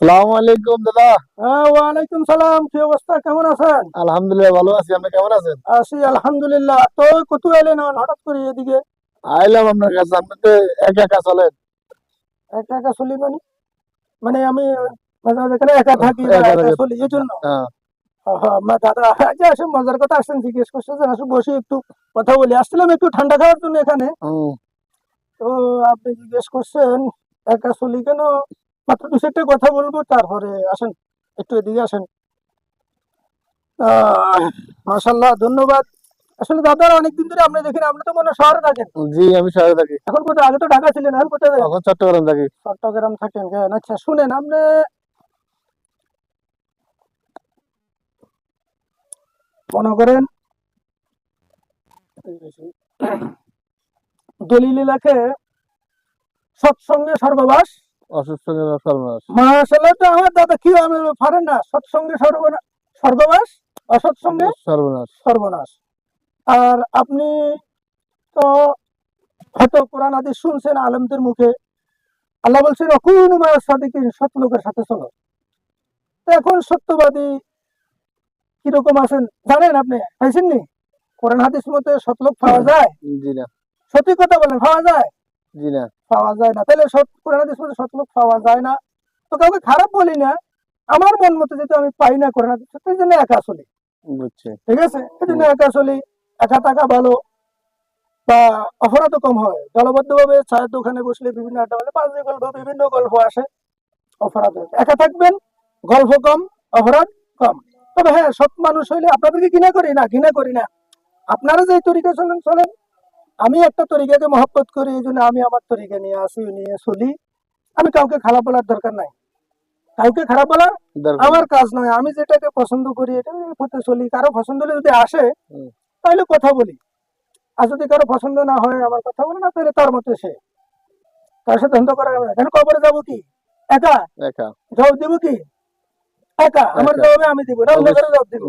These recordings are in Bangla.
সালাম আলাইকুম দাদা। হ্যাঁ ওয়ালাইকুম সালাম কি অবস্থা? কেমন আছেন? আলহামদুলিল্লাহ ভালো আছি। আপনি কেমন আছেন? আছি আলহামদুলিল্লাহ। তো কত এলেন হঠাৎ করে এদিকে? আইলাম আপনার কাছে আপনি তো একা একা চলেন। একা একা চলি মানে? মানে আমি মাঝে মাঝে এখানে একা থাকি বা একা থাকি। চলি এই জন্য। হ্যাঁ। দাদা আচ্ছা আসে মজার কথা আসছেন জিজ্ঞেস করছেন আসে বসে একটু কথা বলি। আসছিলাম একটু ঠান্ডা খাওয়ার জন্য এখানে। তো আপনি জিজ্ঞেস করছেন একা চলি কেন? মাত্র দু চারটে কথা বলব তারপরে আসেন একটু এদিকে আসেন। মাসাল্লাহ ধন্যবাদ। আসলে দাদারা অনেকদিন ধরে আপনি দেখেন তো মনে শহরে থাকেন। জি আমি শহরে থাকি। এখন কোথায়? আগে তো ঢাকা ছিলেন এখন কোথায়? এখন চট্টগ্রাম থাকি। চট্টগ্রাম থাকেন কেন? আচ্ছা শুনেন আপনি মনে করেন দলিল লেখে সৎসঙ্গে সর্ববাস। অসুস্থ সর্বনাশ। মাসাল্লাহ তো আমার দাদা কি আমি পারেন না সৎসঙ্গে সর্বনা স্বর্গবাস? অসৎসঙ্গে সর্বনাশ। সর্বনাশ। আর আপনি তো হয়তো কোরআন আদি শুনছেন আলমদের মুখে। আল্লাহ বলছেন অকুন সাদিকিন সৎ লোকের সাথে চলো। তো এখন সত্যবাদী কীরকম আছেন জানেন আপনি? পাইছেন নি কোরআন হাদিস মতে সৎলোক পাওয়া যায়? জি না। সত্যি কথা বলেন পাওয়া যায়? জি না। পাওয়া যায় না। তাহলে সৎ কোরআন হাদিস মতে সৎলোক পাওয়া যায় না। তো কাউকে খারাপ বলি না আমার মন মতো যেহেতু আমি পাই না কোরআন হাদিস সেই জন্য একা চলি বুঝছি। ঠিক আছে? এই জন্য একা চলি একা থাকা ভালো বা কম হয়। দলবদ্ধভাবে চায়ের দোকানে বসলে বিভিন্ন আড্ডা হলে পাঁচ গল্প বিভিন্ন গল্প আসে অপরাধ একা থাকবেন গল্প কম অপরাধ কম। তবে হ্যাঁ সৎ মানুষ হইলে আপনাদেরকে ঘৃণা করি না ঘৃণা করি না। আপনারা যে তরিকা চলেন চলেন। আমি একটা তরিকাকে মহব্বত করি এই জন্য আমি আমার তরিকা নিয়ে আসি নিয়ে চলি। আমি কাউকে খারাপ বলার দরকার নাই। কাউকে খারাপ বলার আমার কাজ নয়। আমি যেটাকে পছন্দ করি এটা পথে চলি। কারও পছন্দ হলে যদি আসে তাহলে কথা বলি। আর যদি কারও পছন্দ না হয় আমার কথা বলে না তাহলে তার মতো সে। তার সাথে ধন্ধ করা যাবে না। কবরে যাব কি? একা? একা। জবাব দিব কি? একা। আমার জবাবে আমি দিব। না অন্য কারও জবাব দিব।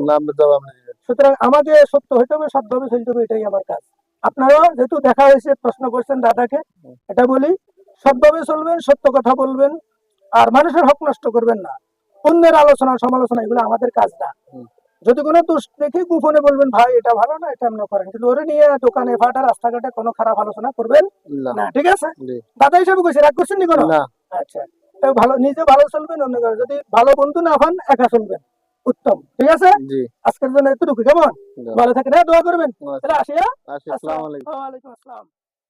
সুতরাং আমাকে সত্য হইতে হবে সৎভাবে চলতে হবে এটাই আমার কাজ। আপনারাও যেহেতু দেখা হয়েছে প্রশ্ন করছেন দাদাকে এটা বলি সৎভাবে চলবেন সত্য কথা বলবেন আর মানুষের হক নষ্ট করবেন না। অন্যের আলোচনা সমালোচনা এগুলো আমাদের কাজ না। যদি কোনো দোষ দেখে গোপনে বলবেন ভাই এটা ভালো না এটা এমন করেন। কিন্তু ওরে নিয়ে দোকানে ফাটা রাস্তাঘাটে কোনো খারাপ আলোচনা করবেন না। ঠিক আছে? দাদা হিসেবে কইছে রাগ করছেন নি কোনো? না। আচ্ছা। ভালো নিজে ভালো চলবেন অন্য যদি ভালো বন্ধু না হন একা চলবেন। উত্তম। ঠিক আছে? আজকের জন্য এতটুকু কেমন। ভালো থাকেন হ্যাঁ দোয়া করবেন। তাহলে আসি আসসালাম আলাইকুম আসসালাম।